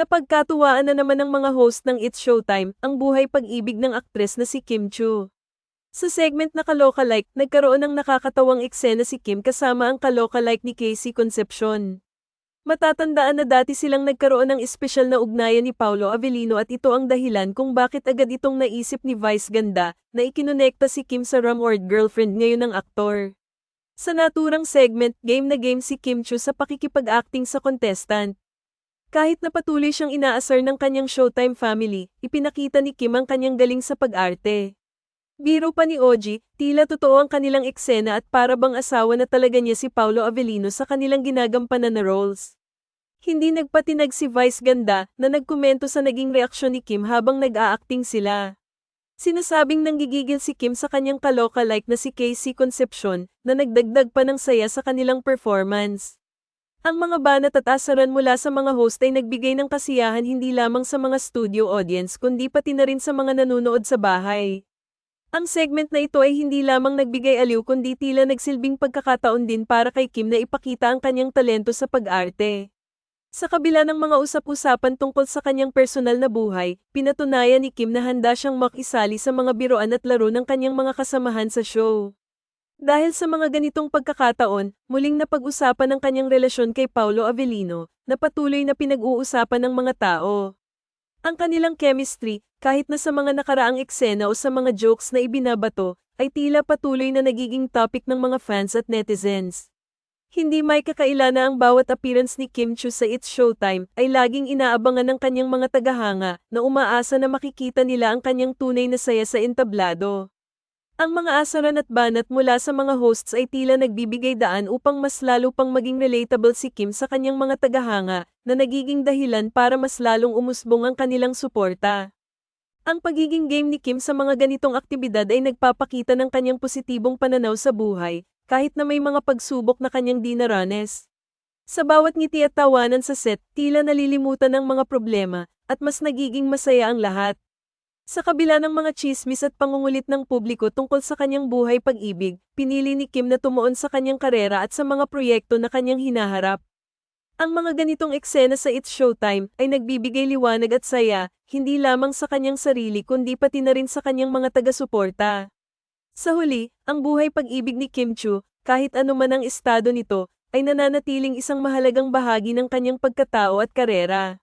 Napagkatuwaan na naman ng mga host ng It's Showtime ang buhay pag-ibig ng aktres na si Kim Chu. Sa segment na Kaloka-like, nagkaroon ng nakakatawang eksena si Kim kasama ang Kaloka-like ni Casey Concepcion. Matatandaan na dati silang nagkaroon ng espesyal na ugnayan ni Paulo Avellino at ito ang dahilan kung bakit agad itong naisip ni Vice Ganda na ikinonekta si Kim sa Ramord girlfriend ngayon ng aktor. Sa naturang segment, game na game si Kim Chu sa pakikipag-acting sa contestant. Kahit na patuloy siyang inaasar ng kanyang Showtime family, ipinakita ni Kim ang kanyang galing sa pag-arte. Biro pa ni Oji, tila totoo ang kanilang eksena at para bang asawa na talaga niya si Paulo Avellino sa kanilang ginagampanan na roles. Hindi nagpatinag si Vice Ganda na nagkomento sa naging reaksyon ni Kim habang nag-a-acting sila. Sinasabing nanggigigil si Kim sa kanyang kaloka-like na si Casey Concepcion na nagdagdag pa ng saya sa kanilang performance. Ang mga banat at asaran mula sa mga host ay nagbigay ng kasiyahan hindi lamang sa mga studio audience kundi pati na rin sa mga nanonood sa bahay. Ang segment na ito ay hindi lamang nagbigay aliw kundi tila nagsilbing pagkakataon din para kay Kim na ipakita ang kanyang talento sa pag-arte. Sa kabila ng mga usap-usapan tungkol sa kanyang personal na buhay, pinatunayan ni Kim na handa siyang makisali sa mga biroan at laro ng kanyang mga kasamahan sa show. Dahil sa mga ganitong pagkakataon, muling napag-usapan ang kanyang relasyon kay Paulo Avellino, na patuloy na pinag-uusapan ng mga tao. Ang kanilang chemistry, kahit na sa mga nakaraang eksena o sa mga jokes na ibinabato, ay tila patuloy na nagiging topic ng mga fans at netizens. Hindi may kakaila na ang bawat appearance ni Kim Chu sa It's Showtime ay laging inaabangan ng kanyang mga tagahanga na umaasa na makikita nila ang kanyang tunay na saya sa entablado. Ang mga asaran at banat mula sa mga hosts ay tila nagbibigay daan upang mas lalo pang maging relatable si Kim sa kanyang mga tagahanga na nagiging dahilan para mas lalong umusbong ang kanilang suporta. Ang pagiging game ni Kim sa mga ganitong aktibidad ay nagpapakita ng kanyang positibong pananaw sa buhay, kahit na may mga pagsubok na kanyang dinaranes. Sa bawat ngiti at tawanan sa set, tila nalilimutan ng mga problema, at mas nagiging masaya ang lahat. Sa kabila ng mga chismis at pangungulit ng publiko tungkol sa kanyang buhay pag-ibig, pinili ni Kim na tumuon sa kanyang karera at sa mga proyekto na kanyang hinaharap. Ang mga ganitong eksena sa It's Showtime ay nagbibigay liwanag at saya, hindi lamang sa kanyang sarili kundi pati na rin sa kanyang mga taga-suporta. Sa huli, ang buhay pag-ibig ni Kim Chu, kahit ano man ang estado nito, ay nananatiling isang mahalagang bahagi ng kanyang pagkatao at karera.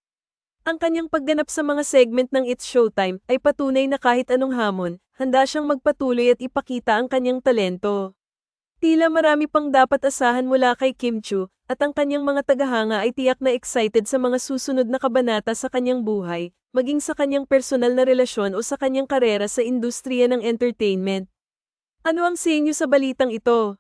Ang kanyang pagganap sa mga segment ng It's Showtime ay patunay na kahit anong hamon, handa siyang magpatuloy at ipakita ang kanyang talento. Tila marami pang dapat asahan mula kay Kim Chu, at ang kanyang mga tagahanga ay tiyak na excited sa mga susunod na kabanata sa kanyang buhay, maging sa kanyang personal na relasyon o sa kanyang karera sa industriya ng entertainment. Ano ang sa inyo sa balitang ito?